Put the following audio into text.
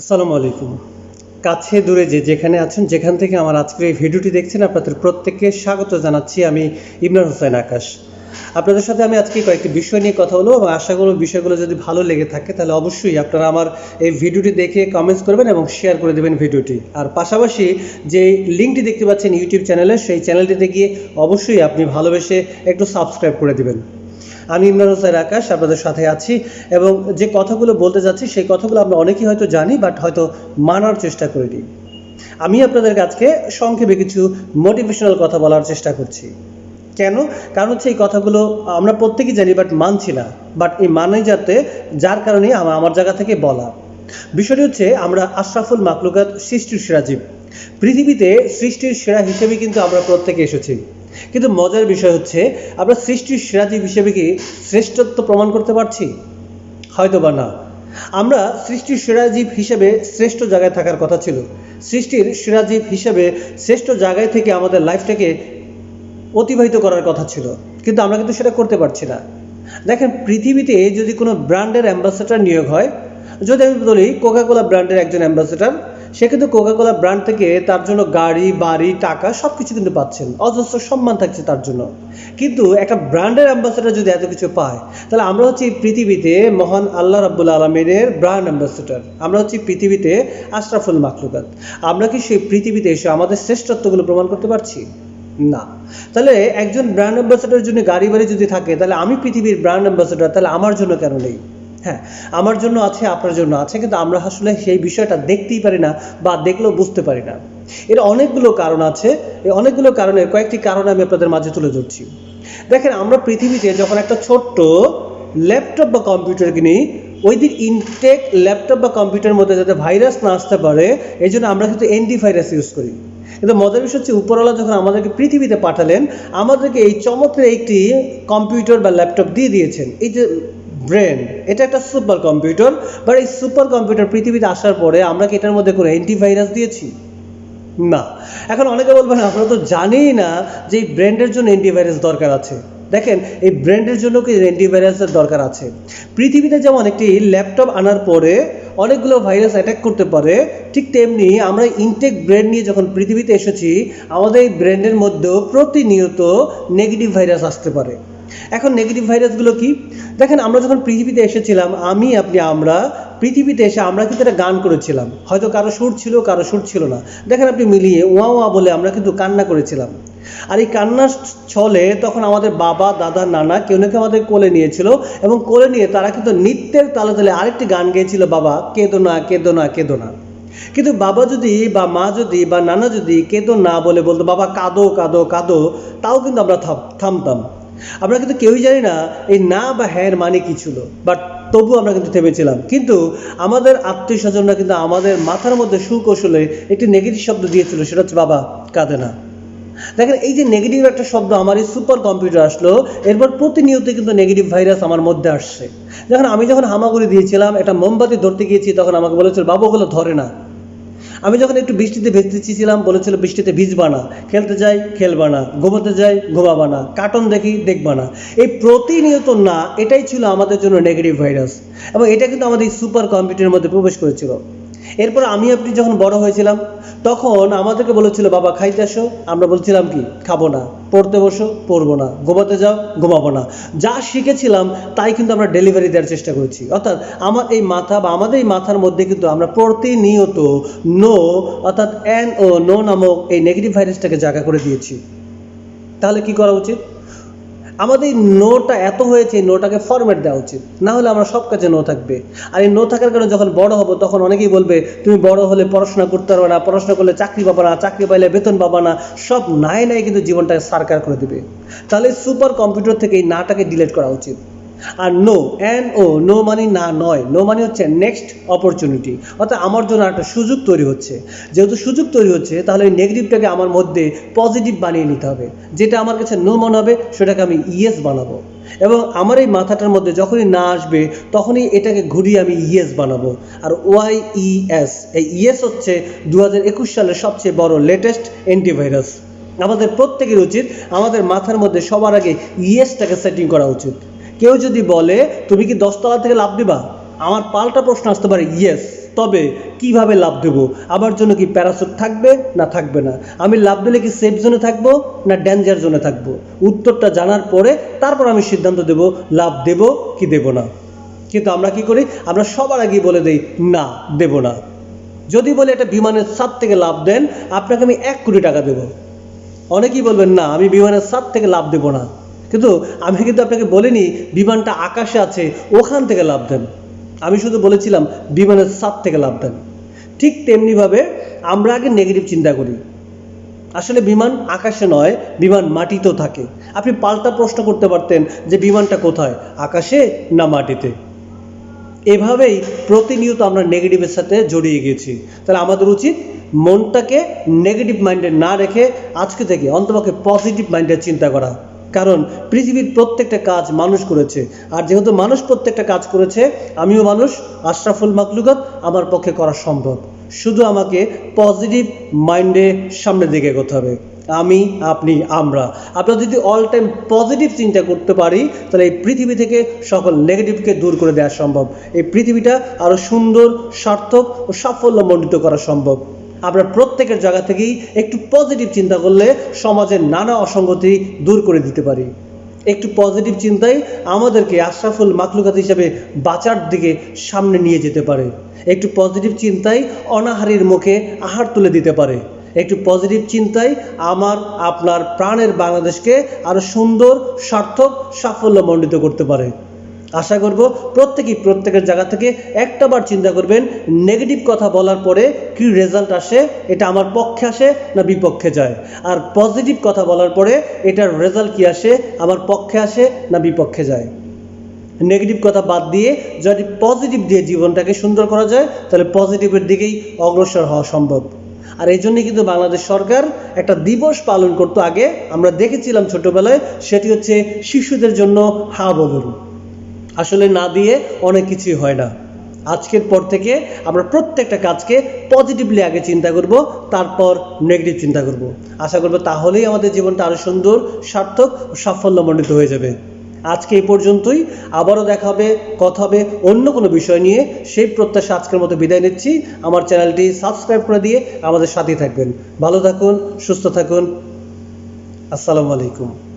আসসালামু আলাইকুম। কাছে দূরে যে যেখানে আছেন, যেখান থেকে আমার আজকের এই ভিডিওটি দেখছেন, আপনাদের প্রত্যেককে স্বাগত জানাচ্ছি আমি ইমরান হোসেন আকাশ। আপনাদের সাথে আমি আজকে কয়েকটি বিষয় নিয়ে কথা বলব এবং আশা করব বিষয়গুলো যদি ভালো লেগে থাকে, তাহলে অবশ্যই আপনারা আমার এই ভিডিওটি দেখে কমেন্টস করবেন এবং শেয়ার করে দেবেন ভিডিওটি। আর পাশাপাশি যে লিঙ্কটি দেখতে পাচ্ছেন ইউটিউব চ্যানেলে সেই চ্যানেলটিতে গিয়ে অবশ্যই আপনি ভালোবেসে একটু সাবস্ক্রাইব করে দেবেন। আমি ইমরান হোসেন আকাশ, আপনাদের সাথে আছি এবং যে কথাগুলো বলতে যাচ্ছি, সেই কথাগুলো আমরা অনেকেই হয়তো জানি বাট হয়তো মানার চেষ্টা করে করিনি। আমি আপনাদেরকে আজকে সংক্ষেপে কিছু মোটিভেশনাল কথা বলার চেষ্টা করছি। কেন? কারণ হচ্ছে এই কথাগুলো আমরা প্রত্যেকেই জানি বাট মানছি না। বাট এই মানে যাতে, যার কারণে আমার আমার জায়গা থেকে বলা। বিষয়টি হচ্ছে, আমরা আশরাফুল মাকলুকাত সৃষ্টির সেরা জীব। পৃথিবীতে সৃষ্টির সেরা হিসেবে কিন্তু আমরা প্রত্যেকে এসেছি। কিন্তু মজার বিষয় হচ্ছে, আমরা সৃষ্টির সেরা জীব হিসেবে কি শ্রেষ্ঠত্ব প্রমাণ করতে পারছি? হয়তো বা না। আমরা সৃষ্টির সেরা জীব হিসেবে শ্রেষ্ঠ জায়গায় থাকার কথা ছিল। সৃষ্টির সেরা জীব হিসেবে শ্রেষ্ঠ জায়গায় থেকে আমাদের লাইফটাকে অতিবাহিত করার কথা ছিল। কিন্তু আমরা কিন্তু সেটা করতে পারছি না। দেখেন, পৃথিবীতে যদি কোনো ব্র্যান্ডের অ্যাম্বাসেডার নিয়োগ হয়, যদি আমি বলি কোকাকোলা ব্র্যান্ডের একজন অ্যাম্বাসেডার সে কিন্তু কোকাকোলা ব্র্যান্ড থেকে তার জন্য গাড়ি, বাড়ি, টাকা সব কিছু কিন্তু পাচ্ছেন। অজস্র সম্মান থাকছে তার জন্য। কিন্তু একটা ব্র্যান্ডের অ্যাম্বাসেডার যদি এত কিছু পায়, তাহলে আমরা হচ্ছে পৃথিবীতে মহান আল্লাহ রাব্বুল আলমিনের ব্র্যান্ড অ্যাম্বাসেডার আমরা হচ্ছে পৃথিবীতে আশরাফুল মাকলুকাত আমরা কি সেই পৃথিবীতে এসে আমাদের শ্রেষ্ঠত্বগুলো প্রমাণ করতে পারছি? না। তাহলে একজন ব্র্যান্ড অ্যাম্বাসেডারের জন্য গাড়ি, বাড়ি যদি থাকে, তাহলে আমি পৃথিবীর ব্র্যান্ড অ্যাম্বাসেডার তাহলে আমার জন্য কেন নেই? হ্যাঁ আমার জন্য আছে, আপনার জন্য আছে, কিন্তু আমরা আসলে সেই বিষয়টা দেখতেই পারি না বা দেখলেও বুঝতে পারি না। এর অনেকগুলো কারণ আছে, এই অনেকগুলো কারণের কয়েকটি কারণ আমি আপনাদের মাঝে তুলে ধরছি। দেখেন, আমরা পৃথিবীতে যখন একটা ছোট্ট ল্যাপটপ বা কম্পিউটার কিনি ওই দিন ইনটেক ল্যাপটপ বা কম্পিউটারের মধ্যে যাতে ভাইরাস না আসতে পারে, এই জন্য আমরা কিন্তু এন্টি ভাইরাস ইউজ করি। কিন্তু মজার বিষয় হচ্ছে, উপরওয়ালা যখন আমাদেরকে পৃথিবীতে পাঠালেন, আমাদেরকে এই চমৎকার একটি কম্পিউটার বা ল্যাপটপ দিয়ে দিয়েছেন। এই যে ব্রেন এটা একটা সুপার কম্পিউটার বাট এই সুপার কম্পিউটার পৃথিবীতে আসার পরে আমরা কি এটার মধ্যে কোনো অ্যান্টিভাইরাস দিয়েছি? না। এখন অনেকে বলবেন আপনারা তো জানেই না যে এই ব্র্যান্ডের জন্য অ্যান্টিভাইরাস দরকার আছে। দেখেন, এই ব্র্যান্ডের জন্য কি অ্যান্টিভাইরাসের দরকার আছে? পৃথিবীতে যেমন একটি ল্যাপটপ আনার পরে অনেকগুলো ভাইরাস অ্যাটাক করতে পারে, ঠিক তেমনি আমরা ইনটেক ব্র্যান্ড নিয়ে যখন পৃথিবীতে এসেছি, আমাদের এই ব্র্যান্ডের মধ্যেও প্রতিনিয়ত নেগেটিভ ভাইরাস আসতে পারে। এখন নেগেটিভ ভাইরাসগুলো কি? দেখেন, আমরা যখন পৃথিবীতে এসেছিলাম, আমি, আপনি, আমরা, পৃথিবীতে এসে আমরা কিন্তু একটা গান করেছিলাম। হয়তো কারও সুর ছিল, কারও সুর ছিল না। দেখেন, আপনি মিলিয়ে ওয়া ওয়া বলে আমরা কিন্তু কান্না করেছিলাম। আর এই কান্নার ছলে তখন আমাদের বাবা, দাদা, নানা কেউ না কেউ আমাদের কোলে নিয়েছিল এবং কোলে নিয়ে তারা কিন্তু নৃত্যের তালে তালে আরেকটি গান গেয়েছিল, বাবা, কেঁদো না কেঁদো না কেঁদো না। কিন্তু বাবা যদি বা মা যদি বা নানা যদি কেঁদো না বলে বলতো, বাবা, কাঁদো কাঁদো কাঁদো, তাও কিন্তু আমরা থামতাম। আমরা কিন্তু কেউই জানি না এই না বা হ্যাঁ মানে কি ছিল বাট তবু আমরা কিন্তু থেমেছিলাম। কিন্তু আমাদের আত্মীয় স্বজনরা কিন্তু আমাদের মাথার মধ্যে সুকৌশলে একটি নেগেটিভ শব্দ দিয়েছিল, সেটা হচ্ছে, বাবা, কাঁদে না। দেখেন, এই যে নেগেটিভ একটা শব্দ আমার এই সুপার কম্পিউটার আসলো, এরপর প্রতিনিয়ত কিন্তু নেগেটিভ ভাইরাস আমার মধ্যে আসছে। যখন আমি যখন হামাগুড়ি দিয়েছিলাম, একটা মোমবাতি ধরতে গিয়েছি, তখন আমাকে বলেছিল, বাবু, ওগুলো ধরে না। আমি যখন একটু বৃষ্টিতে ভেজতে চেয়েছিলাম বলেছিল বৃষ্টিতে ভিজবা না। খেলতে যাই, খেলবা না। ঘুমোতে যাই, ঘুমাবা না। কার্টুন দেখি, দেখবা না। এই প্রতিনিয়ত না, এটাই ছিল আমাদের জন্য নেগেটিভ ভাইরাস এবং এটা কিন্তু আমাদের সুপার কম্পিউটারের মধ্যে প্রবেশ করেছিল। এরপর আমি আপনি যখন বড় হয়েছিলাম, তখন আমাদেরকে বলেছিল, বাবা, খাইতে আসো। আমরা বলছিলাম কি, খাব না, পড়তে বসো, পড়ব না, ঘুমাতে যাও, ঘুমাবো না। যা শিখেছিলাম, তাই কিন্তু আমরা ডেলিভারি দেওয়ার চেষ্টা করেছি। অর্থাৎ আমার এই মাথা বা আমাদের এই মাথার মধ্যে কিন্তু আমরা প্রতিনিয়ত নো অর্থাৎ এন ও নো নামক এই নেগেটিভ ভাইরাসটাকে জায়গা করে দিয়েছি। তাহলে কি করা উচিত? আমাদের নোটা এত হয়েছে নোটাকে ফরম্যাট দেওয়া উচিত। না হলে আমরা সব কাজে নো থাকবে। আর এই নো থাকার কারণে যখন বড় হব, তখন অনেকেই বলবে, তুমি বড় হলে পড়াশোনা করতে পারবে না, পড়াশোনা করলে চাকরি পাবো না, চাকরি পাইলে বেতন পাবো না। সব নাই নাই কিন্তু জীবনটাকে সারকার করে দেবে। তাহলে সুপার কম্পিউটার থেকে এই নাটাকে ডিলিট করা উচিত। আর নো এন ও নো মানে না, নয়। নো মানে হচ্ছে নেক্সট অপরচুনিটি অর্থাৎ আমার জন্য একটা সুযোগ তৈরি হচ্ছে। যেহেতু সুযোগ তৈরি হচ্ছে, তাহলে ওই নেগেটিভটাকে আমার মধ্যে পজিটিভ বানিয়ে নিতে হবে। যেটা আমার কাছে নো মনে হবে, সেটাকে আমি ইয়েস বানাবো। এবং আমার এই মাথাটার মধ্যে যখনই না আসবে, তখনই এটাকে ঘুরিয়ে আমি ইয়েস বানাবো। আর ওয়াই ই এস এই ইয়েস হচ্ছে দু হাজার একুশ সালের সবচেয়ে বড় লেটেস্ট অ্যান্টিভাইরাস আমাদের প্রত্যেকের উচিত, আমাদের মাথার মধ্যে সবার আগে ইয়েসটাকে সেটিং করা উচিত। কেউ যদি বলে, তুমি কি দশতলা থেকে লাভ দিবা? আমার পাল্টা প্রশ্ন আসতে পারে ইয়েস তবে কীভাবে লাভ দেবো? আমার জন্য কি প্যারাসুট থাকবে না থাকবে না? আমি লাভ দিলে কি সেফ জোনে থাকব না ডেঞ্জার জোনে থাকব? উত্তরটা জানার পরে তারপর আমি সিদ্ধান্ত দেব, লাভ দেব কি দেব না। কিন্তু আমরা কি করি? আমরা সবার আগেই বলে দেই, না, দেব না। যদি বলে এটা বিমানের ছাদ থেকে লাভ দেন, আপনাকে আমি এক কোটি টাকা দেব। অনেকেই বলবেন, না, আমি বিমানের সাত থেকে লাভ দেব না। কিন্তু আমি কিন্তু আপনাকে বলিনি, বিমানটা আকাশে আছে, ওখান থেকে লাভ দেন। আমি শুধু বলেছিলাম, বিমানের ছাদ থেকে লাভ দেন। ঠিক তেমনিভাবে আমরা আগে নেগেটিভ চিন্তা করি। আসলে বিমান আকাশে নয়, বিমান মাটিতেও থাকে। আপনি পাল্টা প্রশ্ন করতে পারতেন যে বিমানটা কোথায়, আকাশে না মাটিতে? এভাবেই প্রতিনিয়ত আমরা নেগেটিভের সাথে জড়িয়ে গেছি। তাহলে আমাদের উচিত মনটাকে নেগেটিভ মাইন্ডে না রেখে আজকে থেকে অন্তপক্ষে পজিটিভ মাইন্ডে চিন্তা করা। কারণ পৃথিবীর প্রত্যেকটা কাজ মানুষ করেছে। আর যেহেতু মানুষ প্রত্যেকটা কাজ করেছে, আমিও মানুষ, আশরাফুল মাকলুকাত আমার পক্ষে করা সম্ভব। শুধু আমাকে পজিটিভ মাইন্ডে সামনের দিকে এগোতে হবে। আমি, আপনি, আমরা। আমরা যদি অল টাইম পজিটিভ চিন্তা করতে পারি, তাহলে এই পৃথিবী থেকে সকল নেগেটিভকে দূর করে দেওয়া সম্ভব। এই পৃথিবীটা আরও সুন্দর, সার্থক ও সাফল্যমণ্ডিত করা সম্ভব। আমরা প্রত্যেকের জায়গা থেকেই একটু পজিটিভ চিন্তা করলে সমাজের নানা অসঙ্গতি দূর করে দিতে পারি। একটু পজিটিভ চিন্তাই আমাদেরকে আশরাফুল মাকলুকাত হিসাবে বাঁচার দিকে সামনে নিয়ে যেতে পারে। একটু পজিটিভ চিন্তাই অনাহারীর মুখে আহার তুলে দিতে পারে। একটু পজিটিভ চিন্তাই আমার, আপনার প্রাণের বাংলাদেশকে আরও সুন্দর, সার্থক, সাফল্যমণ্ডিত করতে পারে। আশা করব প্রত্যেকেই প্রত্যেকের জায়গা থেকে একটা বার চিন্তা করবেন নেগেটিভ কথা বলার পরে কি রেজাল্ট আসে, এটা আমার পক্ষে আসে না বিপক্ষে যায়? আর পজিটিভ কথা বলার পরে এটার রেজাল্ট কি আসে, আমার পক্ষে আসে না বিপক্ষে যায়? নেগেটিভ কথা বাদ দিয়ে যদি পজিটিভ দিয়ে জীবনটাকে সুন্দর করা যায়, তাহলে পজিটিভের দিকেই অগ্রসর হওয়া সম্ভব। আর এই জন্যই কিন্তু বাংলাদেশ সরকার একটা দিবস পালন করতো আগে, আমরা দেখেছিলাম ছোটবেলায়, সেটি হচ্ছে শিশুদের জন্য হা বলুন আসলে না দিয়ে অনেক কিছুই হয় না। আজকের পর থেকে আমরা প্রত্যেকটা কাজকে পজিটিভলি আগে চিন্তা করব, তারপর নেগেটিভ চিন্তা করব। আশা করব তাহলেই আমাদের জীবনটা আরও সুন্দর, সার্থক ও সাফল্যমণ্ডিত হয়ে যাবে। আজকে এই পর্যন্তই। আবারও দেখা হবে, কথা হবে অন্য কোনো বিষয় নিয়ে। সেই প্রত্যাশা আজকের মতো বিদায় নিচ্ছি। আমার চ্যানেলটি সাবস্ক্রাইব করে দিয়ে আমাদের সাথেই থাকবেন। ভালো থাকুন, সুস্থ থাকুন। আসসালামু আলাইকুম।